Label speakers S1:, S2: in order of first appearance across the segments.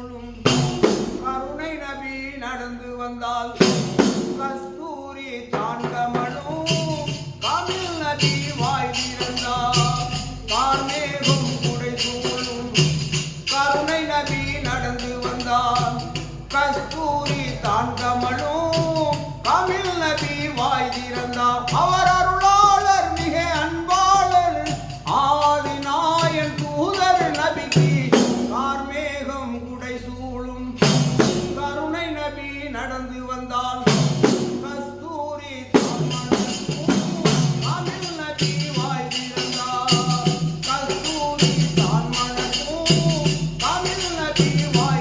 S1: உழும் கருணை நபி நடந்து வந்தால் கஸ்தூரி தான் மனு தமிழ் நபி வாய்ந்திருந்தார் கார்மேகம் நடந்து வந்தால் கஸ்தூரி கஸ்தூரி தான் மணக்கும் தமிழ் நபி வாய்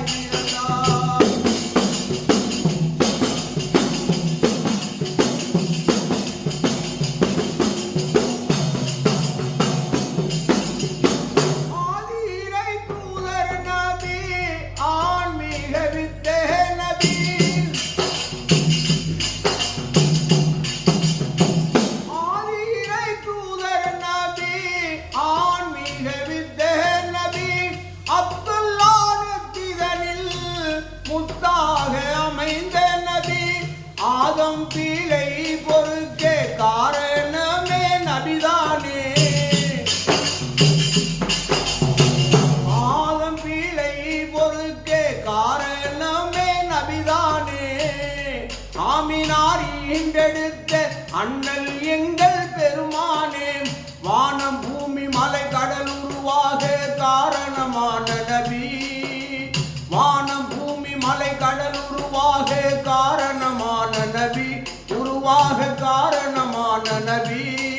S1: முத்தாக அமைந்த நதி ஆதம் பீலை பொறுக்கே காரணமே நபிதானே ஆதம் பீலை பொறுக்கே காரணமே நபிதானே ஆமினார் ஈண்டெடுத்த அண்ணல் எங்கள் நபி உருவாக காரணமான நபி.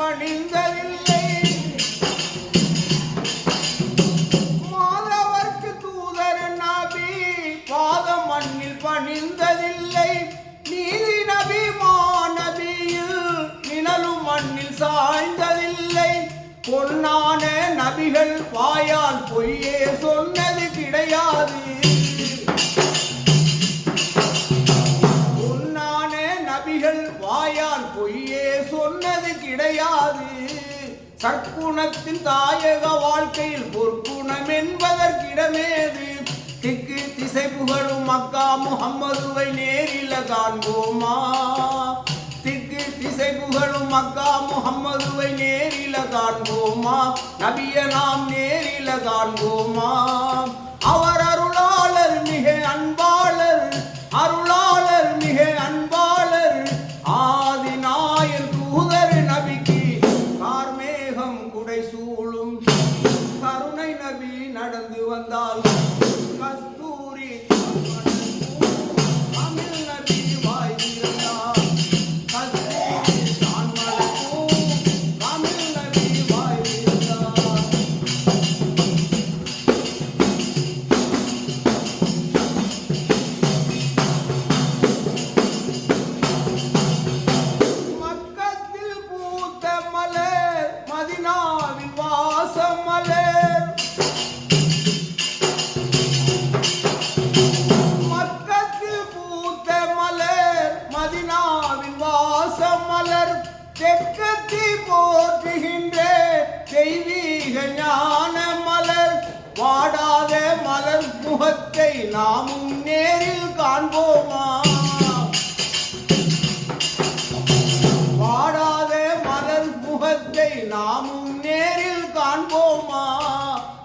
S1: பணிந்ததில்லை. மாதவர்க்கு தூதர் நபி பாத மண்ணில் பணிந்ததில்லை. நீதி நபி மாநபியில் நிழலும் மண்ணில் சாய்ந்ததில்லை. பொன்னான நபிகள் வாயால் பொய்யே சொன்ன கிடையாது சற்குணத்தின் தாயக வாழ்க்கையில் பொற்குணம் என்பதற்கிடமேது திக்கு திசை புகழும் மக்கா முகம்மதுவை நேரில காண்போமா? திக்கு திசை புகழும் மக்கா முகம்மதுவை நேரில காண்போமா? நபிய நாம் நேரில காண்போமா? அவர் வந்தால் நாமும் நேரில் காண்போமா? வாடாத மலர் முகத்தை நாமும் நேரில் காண்போமா?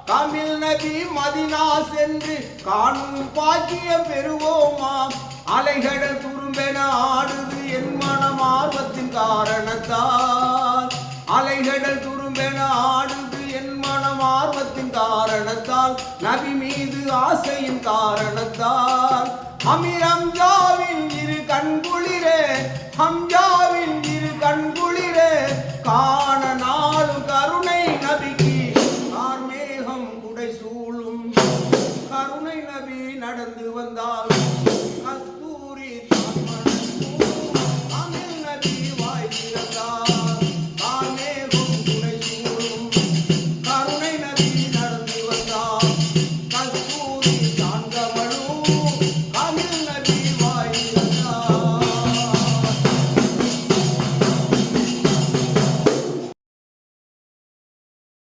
S1: தமிழ் நபி மதினா சென்று காணும் பாக்கியம் பெறுவோமா? அலைகடல் துரும்பென ஆடுது என் மனம் ஆர்வத்தின் காரணத்தால். அலைகடல் ஆர்வத்தின் காரணத்தால் நபி மீது ஆசையின் காரணத்தால் அமிரம் ஜாவின்